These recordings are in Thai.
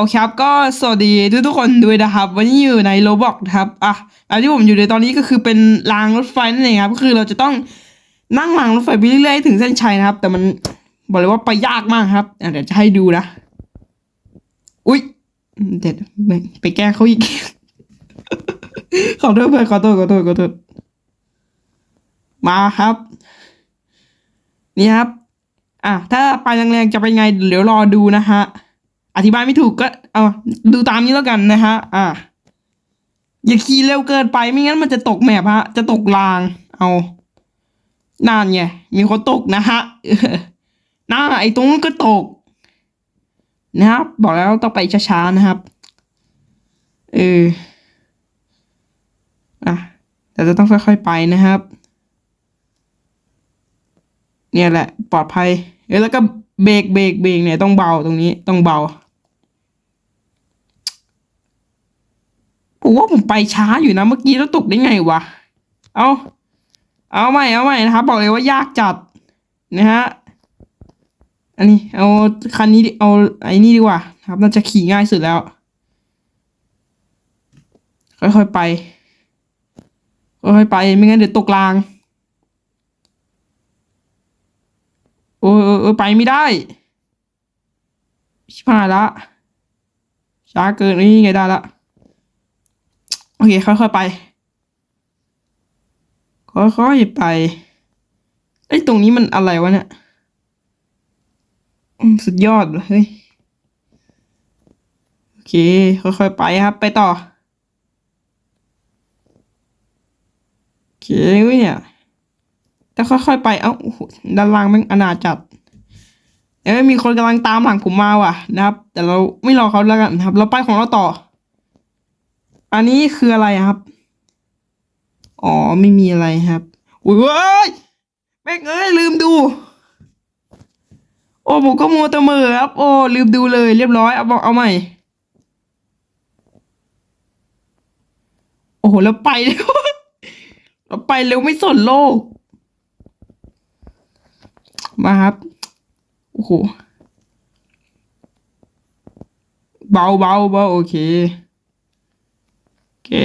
โอเคครับก็สวัสดีทุกทุกๆคนด้วยนะครับ วันนี้อยู่ในโรบอกครับอะแล้วที่ผมอยู่ในตอนนี้ก็คือเป็นรางรถไฟนั่นเองครับก็คือเราจะต้องนั่งรางรถไฟไปเรื่อยๆถึงเส้นชัยนะครับ แต่มันบอกเลยว่าไปยากมากครับเดี๋ยวจะให้ดูนะอุ๊ยเด็ดไปแก้เขาอีกขอโทษเพื่อนขอโทษขอโทษขอโทษมาครับ นี่ครับ อะถ้าไปแรงๆจะเป็นไงเดี๋ยวรอดูนะฮะ อธิบายไม่ถูกก็เอาดูตามนี้แล้วกันนะฮะ อะอย่าขี่เร็วเกินไปไม่งั้นมันจะตกแมพฮะ จะตกราง เอานานไงมีคนตกนะฮะหน้าไอ้ตรงนู้นก็ตก นะครับ บอกแล้วต้องไปช้าๆนะครับ เอออะแต่จะต้องค่อยๆไปนะครับ เนี่ยแหละ ปลอดภัยเออแล้วก็เบรกเบรกเบรกเนี่ยต้องเบาตรงนี้ต้องเบา ผมว่าผมไปช้าอยู่นะเมื่อกี้แล้วตกได้ไงวะ เอาเอาใหม่เอาใหม่นะครับบอกเลยว่ายากจัดนะฮะ อันนี้เอาคันนี้เอาไอ้นี่ดีกว่าครับน่าจะขี่ง่ายสุดแล้ว ค่อยๆไป ค่อยๆไปไม่งั้นเดี๋ยวตกราง โอ้ยโอ้ยโอ้ยไปไม่ได้ ชิบหายละช้าเกินนี่ไงได้ละ โอเค ค่อยๆไป ค่อยๆไป ไอ้ตรงนี้มันอะไรวะเนี่ยสุดยอดเลยเฮ้ย โอเค ค่อยๆไปครับ ไปต่อ โอเคเนี่ยแต่ค่อยๆไป เอ้าโอ้โหด้านล่างแม่งอนาจัดเอ้ยมีคนกำลังตามหลังผมมาว่ะนะครับ แต่เราไม่รอเขาแล้วกันนะครับ เราไปของเราต่อ อันนี้คืออะไรครับ อ๋อไม่มีอะไรครับอุ้ยเว้ยแม่งเอ้ยลืมดู โอ้ผมก็มัวต่เมือครับ โอ้ลืมดูเลยเรียบร้อยเอาบอกเอาใหม่ โอ้โหแล้วไปเร็วเราไปเร็วไม่สนโลก มาครับ โอ้โห เบาเบาเบาโอเค เค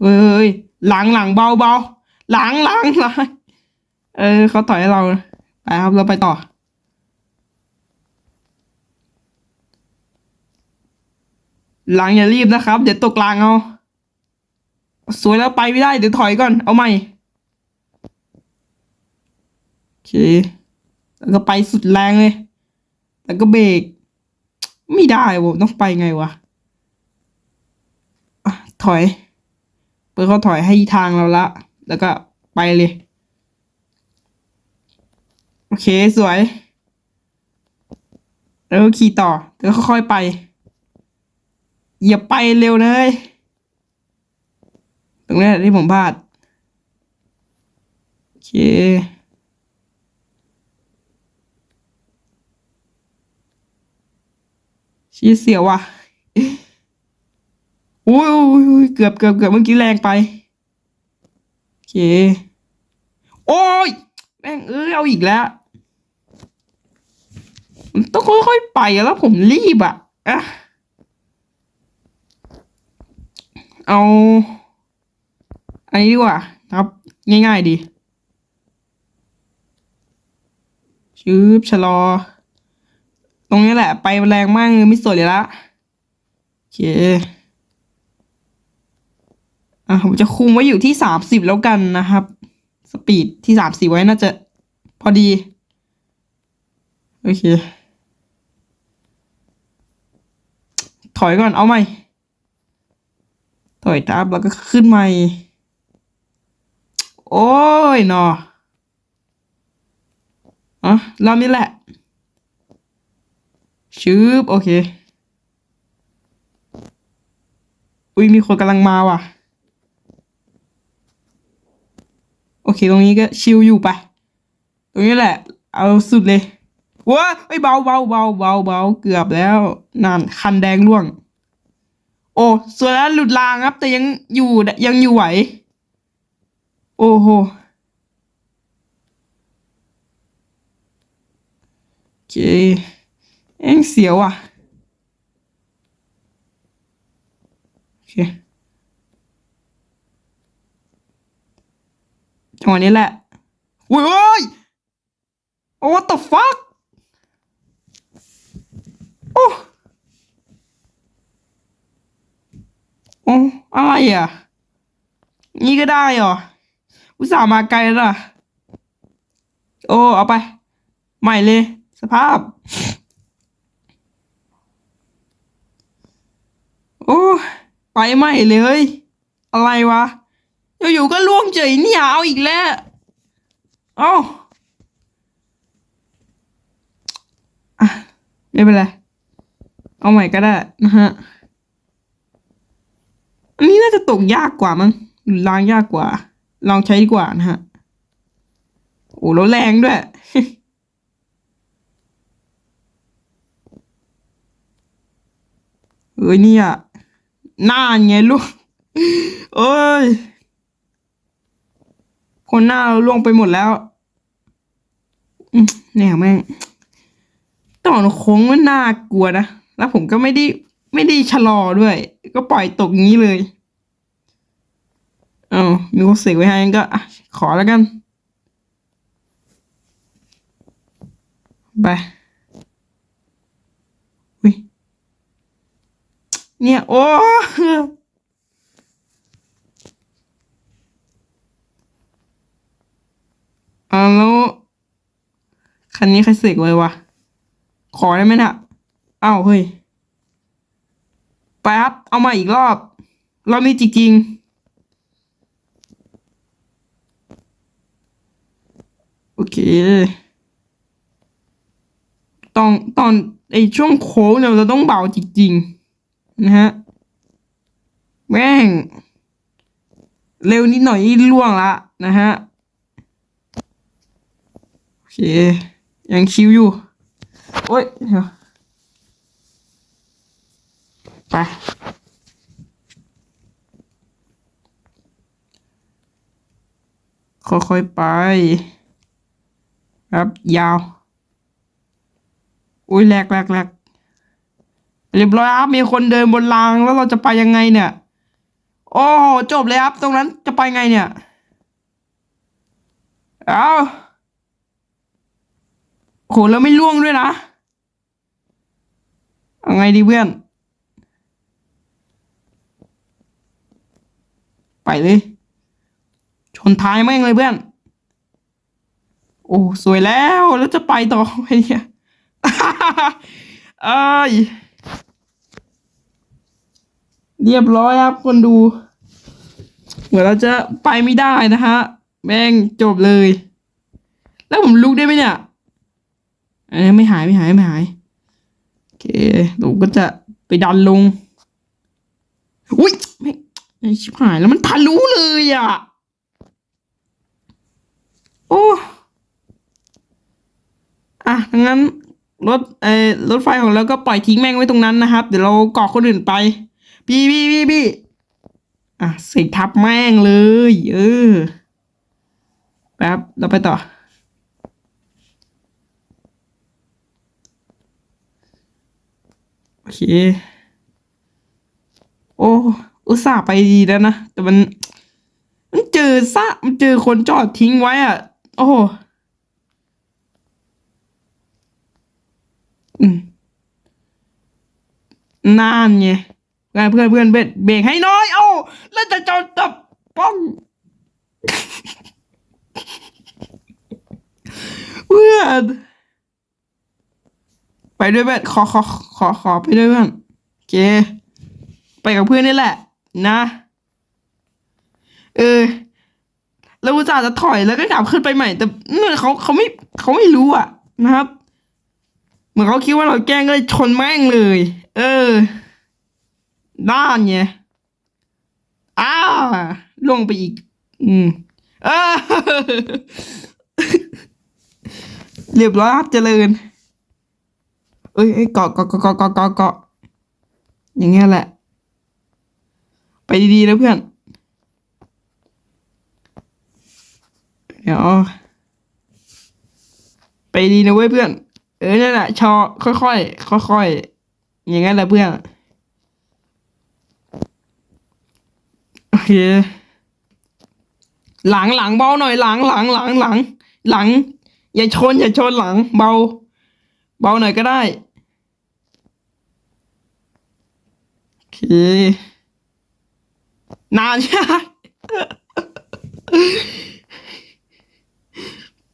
เอ้ยหลังหลังเบาเบาหลังหลังหลังเออเขาต่อยให้เราไปครับเราไปต่อ หลังอย่ารีบนะครับ เดี๋ยวตกรางเอา สวยแล้วไปไม่ได้ เดี๋ยวถอยก่อน เอาใหม่โอเค แล้วก็ไปสุดแรงเลย แล้วก็เบรก ไม่ได้ผมต้องไปไงวะถอย เปิดเขาถอยให้ทางเราละ แล้วก็ไปเลย โอเคสวย แล้วขี่ต่อ แล้วค่อยๆไป อย่าไปเร็วเลย ตรงนี้ที่ผมพลาด โอเค ชี้เสียวว่ะอุ้ยอุ้ยอุ้ยเกือบเกือบเกือบเมื่อกี้แรงไปโอเค โอ้ยแม่งเอ้ยเอาอีกแล้วมันต้องค่อยๆไปแล้วผมรีบอะอะเอาอันนี้ดีกว่าครับ ง่ายๆดีชืบชะลอ ตรงนี้แหละ ไปแรงมากเลยไม่สวยเลยละโอเคอะผมจะคุมไว้อยู่ที่สามสิบแล้วกันนะครับ สปีดที่สามสิบไว้น่าจะ พอดี โอเค ถอยก่อนเอาใหม่ ถอยทับแล้วก็ขึ้นใหม่ โอ้ยหนออะรอบนี้แหละ ชืบโอเค อุ้ยมีคนกำลังมาว่ะ โอเค ตรงนี้ก็ชิลอยู่ไป ตรงนี้แหละ เอาสุดเลยว้าไอ้ยเบาเบาเบาเบาเบาเกือบแล้วนั่นคันแดงร่วง โอ้ส่วนแล้วหลุดรางครับ แต่ยังอยู่ยังอยู่ไหว โอ้โหโอเค เอ็งเสียวอะโอเคจังหวะนี้แหละอุ้ยโอ้ย what the fuck โอ้โอ้อะไรอะ นี่ก็ได้เหรอ อุตส่าห์มาไกลแล้วนะโอ้ เอาไป ใหม่เลย สภาพ โอ้ไปใหม่เลย อะไรวะอยู่ๆก็ล่วงเฉยเนี่ยเอาอีกแล้วเอ้าไม่เป็นไร เอาใหม่ก็ได้นะฮะ อันนี้น่าจะตกยากกว่ามั้งล้างยากกว่า ลองใช้ดีกว่านะฮะ โอ้แล้วแรงด้วย เอ้ยนี่ย หน้าไงลูกเอ้ย คนหน้าเราล่วงไปหมดแล้วเนี่ยแม่งตอนโค้งมันน่ากลัวนะ แล้วผมก็ไม่ได้ไม่ได้ชะลอด้วย ก็ปล่อยตกงี้เลยเอามีคนเสกไว้ให้ก็ขอแล้วกัน ไปอุ้ย เนี่ย โอ้อาแล้วคันนี้ใครเสกไว้วะ ขอได้ไหมน่ะอ้าวเฮ้ย ไปครับ เอามาอีกรอบ รอบนี้จริงๆโอเค ตอนตอนไอช่วงโค้งเนี่ยเราต้องเบาจริงๆ นะฮะ แม่ง เร็วนิดหน่อยนี่ล่วงละนะฮะ โอเค ยังคิวอยู่ โอ้ยเดี๋ยวไปค่อยๆไป ครับ ยาว อุ้ยแหลกแหลกแหลก เรียบร้อยครับมีคนเดินบนรางแล้วเราจะไปยังไงเนี่ย โอ้โหจบเลยครับ ตรงนั้นจะไปไงเนี่ย เอาโหแล้วไม่ล่วงด้วยนะเอาไงดีเพื่อน ไปเลย ชนท้ายแม่งเลยเพื่อน โอ้สวยแล้วแล้วจะไปต่อไงเนี่ยเอ้ย เรียบร้อยครับคนดู เหมือนเราจะไปไม่ได้นะฮะ แม่งจบเลย แล้วผมลุกได้ไหมเนี่ยอันนี้ไม่หายไม่หายไม่หายโอเคผมก็จะไปดันลงอุ้ยไม่ไอชิบหายแล้วมันทะลุเลยอะ โอ้อะงั้นรถเอ่อรถไฟของเราก็ปล่อยทิ้งแม่งไว้ตรงนั้นนะครับ เดี๋ยวเราเกาะคนอื่นไป พี่พี่พี่พี่อะสกทับแม่งเลย เออแป๊บเราไปต่อ โอเค โอ้อุตส่าห์ไปดีแล้วนะ แต่มัน มันเจอซะมันเจอคนจอดทิ้งไว้อะ โอ้โหอืมนานไง พื่อนเพื่อนเพื่อนเบรกเบรกให้น้อย เอ้าแล้วจะจอดจับป้อง เพื่อนไปด้วยเพื่อนขอขอขอขอไปด้วยเพื่อนโอเคไปกับเพื่อนนี่แหละ นะ เออ แล้วอุตส่าห์จะถอยแล้วก็กลับขึ้นไปใหม่ แต่เหมือเขาเขาไม่เขาไม่รู้อะนะครับ เหมือนเขาคิดว่าเราแกล้งก็เลยชนแม่งเลย เออ ด้านไงอ้าวลงไปอีก อืมเออเรียบร้อยครับเจริญ เอ้ยเกาะเกาะเกาะเกาะเกาะเกาะอย่างเงี้ยแหละ ไปดีๆนะเพื่อน เดี๋ยว ไปดีนะเว้ยเพื่อน เออนั่นแหละชอค่อยๆค่อยๆอย่างเงั้นแหละเพื่อน โอเค หลังหลังเบาหน่อยหลังหลังหลังหลัง หลัง อย่าชน อย่าชนหลัง เบา เบาหน่อยก็ได้โอเคนานใช่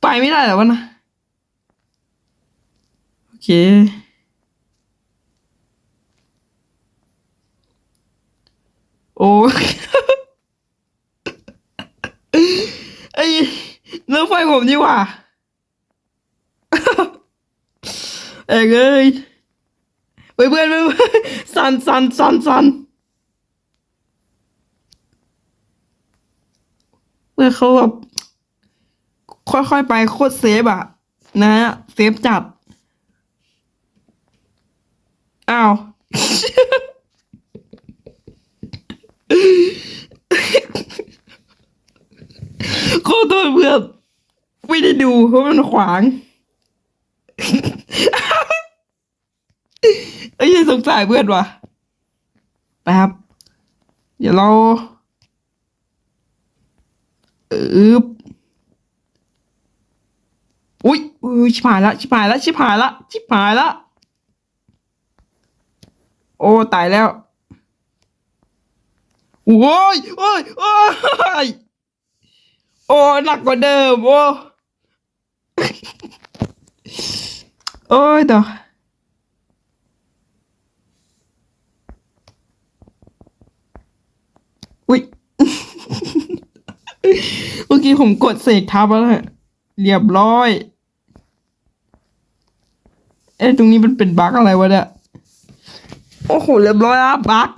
ไปไม่ได้เหรอวะนะโอเค โอ้ย ไอ้เลือกไฟผมดีกว่าเอ้ยเอ้ยเฮ้ยเพื่อนเพื่อนสันสันสันสันเพื่อเขาแบบค่อยๆไปโคตรเซฟอะนะฮะเซฟจัด อ้าว ขอโทษเพื่อนไม่ได้ดูเพราะมันขวางเอ้ยังสงสารเพื่อนวะไปครับเดี๋ยวเราอึบอุ้ยอุ้ยชิบหายละชิบหายละชิบหายละชิบหายละโอ้ตายแล้ว โอ้ยโอ้ยโอ้ยโอ้หนักกว่าเดิม โอ้โอ้ยต่ออุ้ยเมื่อกี้ผมกดเสกทับแล้วฮะเรียบร้อย เอ๊ะตรงนี้มันเป็นบั๊กอะไรวะเนี่ย โอ้โห เรียบร้อยแล้วบั๊ก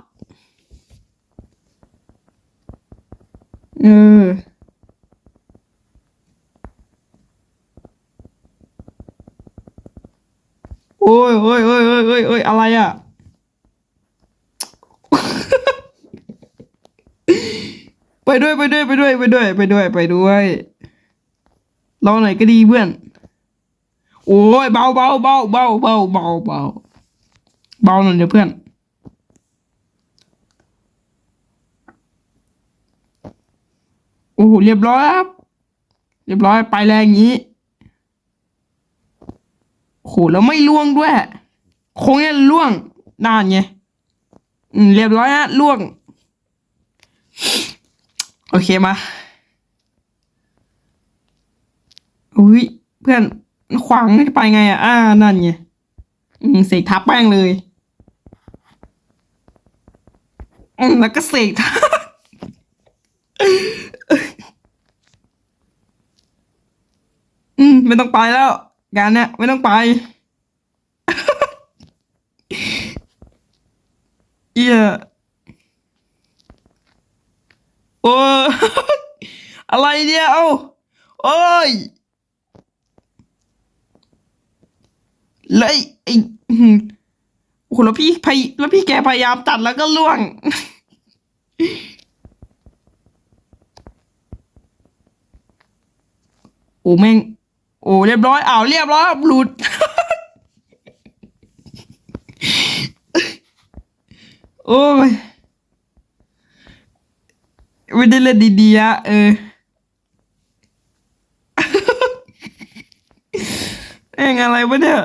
ออโอ้ยโอ้ยโอ้ยโอ้ยโอ้ยโอ้ยอะไรอะ ไปด้วยไปด้วยไปด้วยไปด้วย ไปด้วยไปด้วยรอหน่อยก็ดีเพื่อน โอ้ยเบาเบาเบาเบาเบาเบาเบาเบาหน่อยเดี๋ยวเพื่อน โอ้โหเรียบร้อยครับ เรียบร้อยไปแรงงี้โหแล้วไม่ล่วงด้วย คงจะล่วงนานไงอืมเรียบร้อยฮะล่วง โอเคมาอุ้ยเพื่อนขวางไปไงอะอ่านั่นไงอืมเสกทับแป้งเลยอืมแล้วก็เสกทับ อืมไม่ต้องไปแล้ว งานเนี้ยไม่ต้องไปเอียโอ้อะไรเนี่ยเอ้าโอ้ยเลยไอ้โอ้โหแล้วพี่พยแล้วพี่แกพยายามตัดแล้วก็ล่วง โอ้แม่ง โอ้เรียบร้อยอ้าวเรียบร้อยครับหลุด โอ้ยไม่ได้เล่นดีๆอะเออเองอะไรวะเนี่ย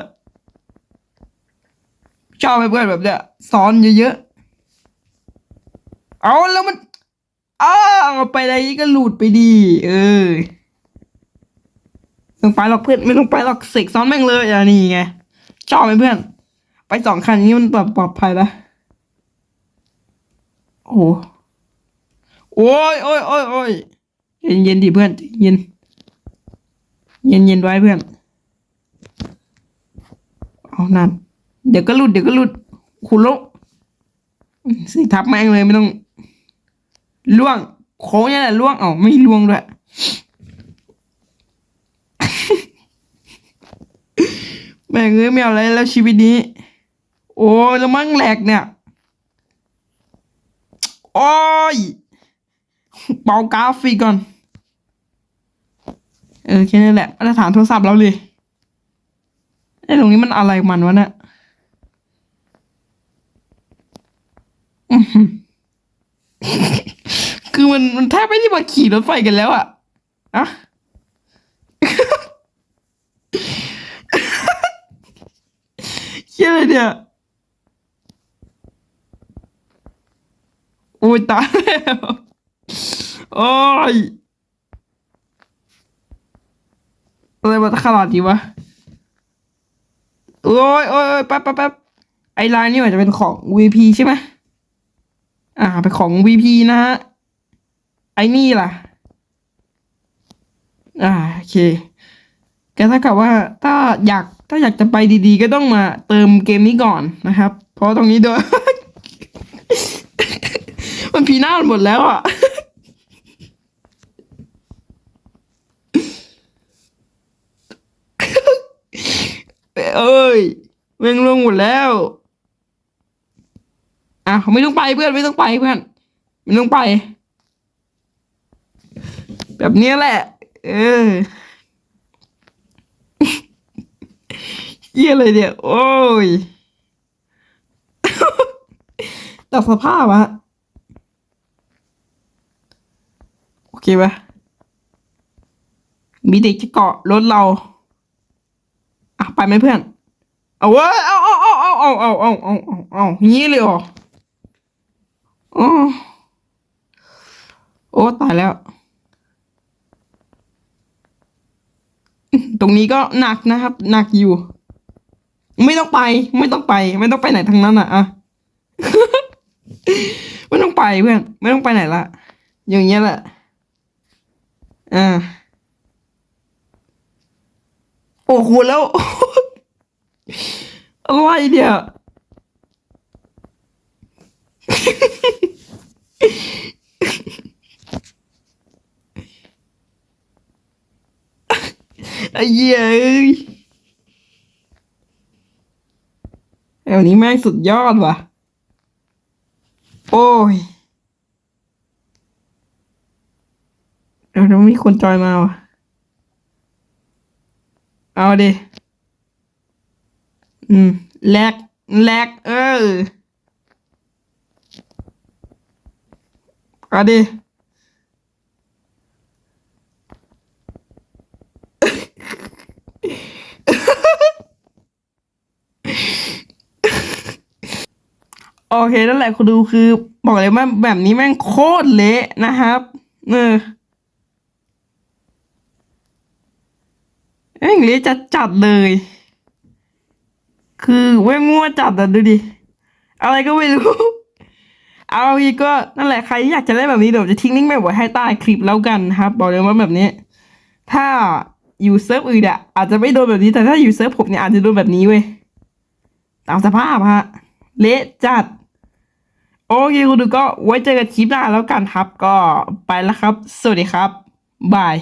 ชอบไปเพื่อนแบบเนี้ยสอนเยอะๆ เอาแล้วมันอ้าไปอะไรก็หลุดไปดี เออ ไม่ต้องไปหรอกเพื่อนไม่ต้องไปหรอกเสกซ้อนแม่งเลยอะนี่ไงชอบไหมเพื่อน ไปสองคันนี้มันแบบปลอดภัยนะโอ้โอ้ยโอ้ยโอ้ยโอ้ยเย็นเย็นดิเพื่อนเย็น เย็นเย็นไว้เพื่อนเอานั่นเดี๋ยวก็หลุดเดี๋ยวก็หลุดคุณลกสิทับแม่งเลยไม่ต้องล่วงโค้งนี่แหละล่วงเอ้าไม่ล่วงด้วย แม่งเอ้ยไม่เอาอะไรแล้วชีวิตนี้ โอ้ยแล้วมั่งแหลกเนี่ยโอ้ยเป่ากราฟิกก่อน เออแค่นี้แหละมาตรฐานโทรศัพท์เราเลยไอ้ตรงนี้มันอะไรมันวะเนี่ยคือมันมันแทบไม่ได้มาขี่รถไฟกันแล้วอะอะ เชี่ยอะไรเนี่ยโอ้ยตายแล้วโอ้ยอะไรมาขนาดนี้วะ โอ้ยโอ้ยแป๊บแป๊บแป๊บไอ้ลายนี่มันจะเป็นของ VP ใช่ไหมอ่า เป็นของ VP นะฮะ ไอ้นี่ล่ะ อ่า โอเคก็ถ้ากับว่าถ้าอยาก ถ้าอยากจะไปดีๆ ก็ต้องมาเติมเกมนี้ก่อนนะครับ เพราะตรงนี้โดนมันพีหน้านหมดแล้วอะเอ้ยเวงลงหมดแล้ว อะไม่ต้องไปเพื่อนไม่ต้องไปเพื่อนไม่ต้องไป แบบนี้แหละ เออ เยี่ยเลยเนี่ย โอ้ยแต่สภาพอะโอเคปะมีเด็กจะเกาะรถเรา อะ ไปไหมเพื่อน เอาเว้ยเอาเอาเอาเอาเอาเอาเอาเอาเอาเอางี้เลยเหรอโอ้โอ้ตายแล้ว ตรงนี้ก็หนักนะครับ หนักอยู่ ไม่ต้องไป ไม่ต้องไป ไม่ต้องไปไหนทั้งนั้นอะอะไม่ต้องไปเพื่อน ไม่ต้องไปไหนละ อย่างเงี้ยแหละอ่าโอ้โหแล้ว อะไรเนี่ยไอ้เหี้ยเอ้ย แถวนี้แม่งสุดยอดว่ะ โอ้ยเดี๋ยวมีคนจอยมาว่ะ เอาดิ อืม แลก แลก เออ เอาดิ โอเคนั่นแหละคุณดูคือ บอกเลยว่าแบบนี้แม่งโคตรเละนะครับเออแม่งเละจัดจัดเลย คือแม่งมั่วจัดอะดูดิ อะไรก็ไม่รู้ เอาอีกก็นั่นแหละใครอยากจะเล่นแบบนี้เดี๋ยวจะทิ้งลิงก์ไปไว้ให้ใต้คลิปแล้วกันนะครับ บอกเลยว่าแบบนี้ ถ้าอยู่เซิร์ฟอื่นอะอาจจะไม่โดนแบบนี้แต่ถ้าอยู่เซิร์ฟผมเนี่ยอาจจะโดนแบบนี้เว้ยตามสภาพฮะ เละจัด โอเคคุณดูก็ไว้เจอกันคลิปหน้าแล้วกันครับก็ไปแล้วครับ สวัสดีครับบาย